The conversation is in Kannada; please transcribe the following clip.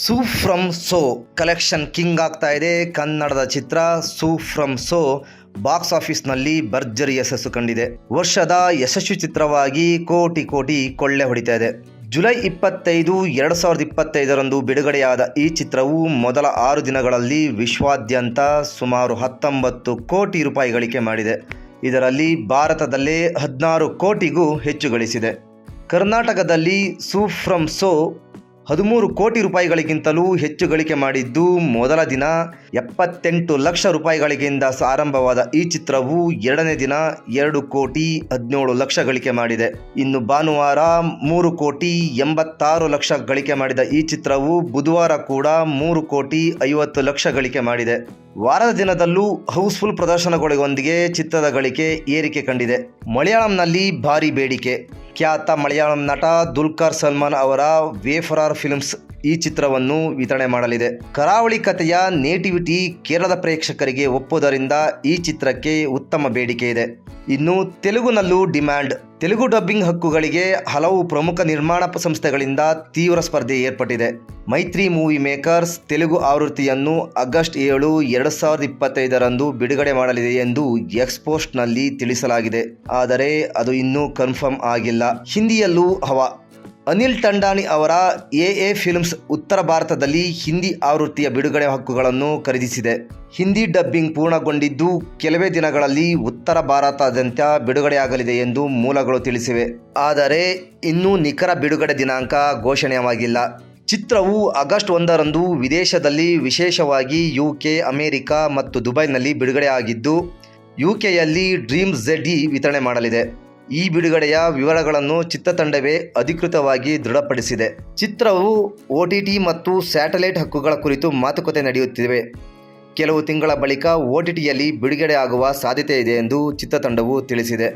Su from So collection king ಆಗ್ತಾ ಇದೆ. ಕನ್ನಡದ ಚಿತ್ರ ಸೂ ಫ್ರಮ್ ಸೋ ಬಾಕ್ಸ್ ಆಫೀಸ್ನಲ್ಲಿ ಭರ್ಜರಿ ಯಶಸ್ಸು ಕಂಡಿದೆ. ವರ್ಷದ ಯಶಸ್ವಿ ಚಿತ್ರವಾಗಿ ಕೋಟಿ ಕೋಟಿ ಕೊಳ್ಳೆ ಹೊಡಿತಾ ಇದೆ. ಜುಲೈ ಇಪ್ಪತ್ತೈದು, ಎರಡು ಸಾವಿರದ ಇಪ್ಪತ್ತೈದರಂದು ಬಿಡುಗಡೆಯಾದ ಈ ಚಿತ್ರವು ಮೊದಲ ಆರು ದಿನಗಳಲ್ಲಿ ವಿಶ್ವಾದ್ಯಂತ ಸುಮಾರು ಹತ್ತೊಂಬತ್ತು ಕೋಟಿ ರೂಪಾಯಿ ಗಳಿಕೆ ಮಾಡಿದೆ. ಇದರಲ್ಲಿ ಭಾರತದಲ್ಲೇ ಹದಿನಾರು ಕೋಟಿಗೂ ಹೆಚ್ಚು ಗಳಿಸಿದೆ ಕರ್ನಾಟಕದಲ್ಲಿ ಸೂ ಫ್ರಮ್ ಸೋ ಹದಿಮೂರು ಕೋಟಿ ರೂಪಾಯಿಗಳಿಗಿಂತಲೂ ಹೆಚ್ಚು ಗಳಿಕೆ ಮಾಡಿದ್ದು ಮೊದಲ ದಿನ. ಎಪ್ಪತ್ತೆಂಟು ಲಕ್ಷ ರೂಪಾಯಿಗಳಿಗಿಂದ ಆರಂಭವಾದ ಈ ಚಿತ್ರವು ಎರಡನೇ ದಿನ ಎರಡು ಕೋಟಿ ಹದಿನೇಳು ಲಕ್ಷ ಗಳಿಕೆ ಮಾಡಿದೆ. ಇನ್ನು ಭಾನುವಾರ ಮೂರು ಕೋಟಿ ಎಂಬತ್ತಾರು ಲಕ್ಷ ಗಳಿಕೆ ಮಾಡಿದ ಈ ಚಿತ್ರವು ಬುಧವಾರ ಕೂಡ ಮೂರು ಕೋಟಿ ಐವತ್ತು ಲಕ್ಷ ಗಳಿಕೆ ಮಾಡಿದೆ. ವಾರದ ದಿನದಲ್ಲೂ ಹೌಸ್ಫುಲ್ ಪ್ರದರ್ಶನಗಳೊಂದಿಗೆ ಚಿತ್ರದ ಗಳಿಕೆ ಏರಿಕೆ ಕಂಡಿದೆ. ಮಲಯಾಳಂನಲ್ಲಿ ಭಾರಿ ಬೇಡಿಕೆ. ಖ್ಯಾತ ಮಲಯಾಳಂ ನಟ ದುಲ್ಕರ್ ಸಲ್ಮಾನ್ ಅವರ ವೇಫರಾರ್ ಫಿಲ್ಮ್ಸ್ ಈ ಚಿತ್ರವನ್ನು ವಿತರಣೆ ಮಾಡಲಿದೆ. ಕರಾವಳಿ ಕಥೆಯ ನೇಟಿವಿಟಿ ಕೇರಳದ ಪ್ರೇಕ್ಷಕರಿಗೆ ಒಪ್ಪುವುದರಿಂದ ಈ ಚಿತ್ರಕ್ಕೆ ಉತ್ತಮ ಬೇಡಿಕೆ ಇದೆ. ಇನ್ನು ತೆಲುಗುನಲ್ಲೂ ಡಿಮ್ಯಾಂಡ್. ತೆಲುಗು ಡಬ್ಬಿಂಗ್ ಹಕ್ಕುಗಳಿಗೆ ಹಲವು ಪ್ರಮುಖ ನಿರ್ಮಾಣ ಸಂಸ್ಥೆಗಳಿಂದ ತೀವ್ರ ಸ್ಪರ್ಧೆ ಏರ್ಪಟ್ಟಿದೆ. ಮೈತ್ರಿ ಮೂವಿ ಮೇಕರ್ಸ್ ತೆಲುಗು ಆವೃತ್ತಿಯನ್ನು ಆಗಸ್ಟ್ ಏಳು, ಎರಡು ಸಾವಿರದ ಇಪ್ಪತ್ತೈದರಂದು ಬಿಡುಗಡೆ ಮಾಡಲಿದೆ ಎಂದು ಎಕ್ಸ್ಪೋಸ್ಟ್ನಲ್ಲಿ ತಿಳಿಸಲಾಗಿದೆ. ಆದರೆ ಅದು ಇನ್ನೂ ಕನ್ಫರ್ಮ್ ಆಗಿಲ್ಲ. ಹಿಂದಿಯಲ್ಲೂ ಹವಾ ಅನಿಲ್ ತಂಡಾನಿ ಅವರ ಎ ಎ ಫಿಲ್ಮ್ಸ್ ಉತ್ತರ ಭಾರತದಲ್ಲಿ ಹಿಂದಿ ಆವೃತ್ತಿಯ ಬಿಡುಗಡೆ ಹಕ್ಕುಗಳನ್ನು ಖರೀದಿಸಿದೆ. ಹಿಂದಿ ಡಬ್ಬಿಂಗ್ ಪೂರ್ಣಗೊಂಡಿದ್ದು ಕೆಲವೇ ದಿನಗಳಲ್ಲಿ ಉತ್ತರ ಭಾರತಾದ್ಯಂತ ಬಿಡುಗಡೆಯಾಗಲಿದೆ ಎಂದು ಮೂಲಗಳು ತಿಳಿಸಿವೆ. ಆದರೆ ಇನ್ನೂ ನಿಖರ ಬಿಡುಗಡೆ ದಿನಾಂಕ ಘೋಷಣೆಯಾಗಿಲ್ಲ ಚಿತ್ರವು ಆಗಸ್ಟ್ ಒಂದರಂದು ವಿದೇಶದಲ್ಲಿ ವಿಶೇಷವಾಗಿ ಯುಕೆ, ಅಮೆರಿಕ ಮತ್ತು ದುಬೈನಲ್ಲಿ ಬಿಡುಗಡೆಯಾಗಿದ್ದು, ಯುಕೆಯಲ್ಲಿ ಡ್ರೀಮ್ ಜೆಡ್ ಇ ವಿತರಣೆ ಮಾಡಲಿದೆ. ಈ ಬಿಡುಗಡೆಯ ವಿವರಗಳನ್ನು ಚಿತ್ರತಂಡವೇ ಅಧಿಕೃತವಾಗಿ ದೃಢಪಡಿಸಿದೆ. ಚಿತ್ರವು ಒ ಟಿ ಟಿ ಮತ್ತು ಸ್ಯಾಟಲೈಟ್ ಹಕ್ಕುಗಳ ಕುರಿತು ಮಾತುಕತೆ ನಡೆಯುತ್ತಿವೆ. ಕೆಲವು ತಿಂಗಳ ಬಳಿಕ ಒ ಟಿ ಟಿಯಲ್ಲಿ ಬಿಡುಗಡೆ ಆಗುವ ಸಾಧ್ಯತೆ ಇದೆ ಎಂದು ಚಿತ್ರತಂಡವು ತಿಳಿಸಿದೆ.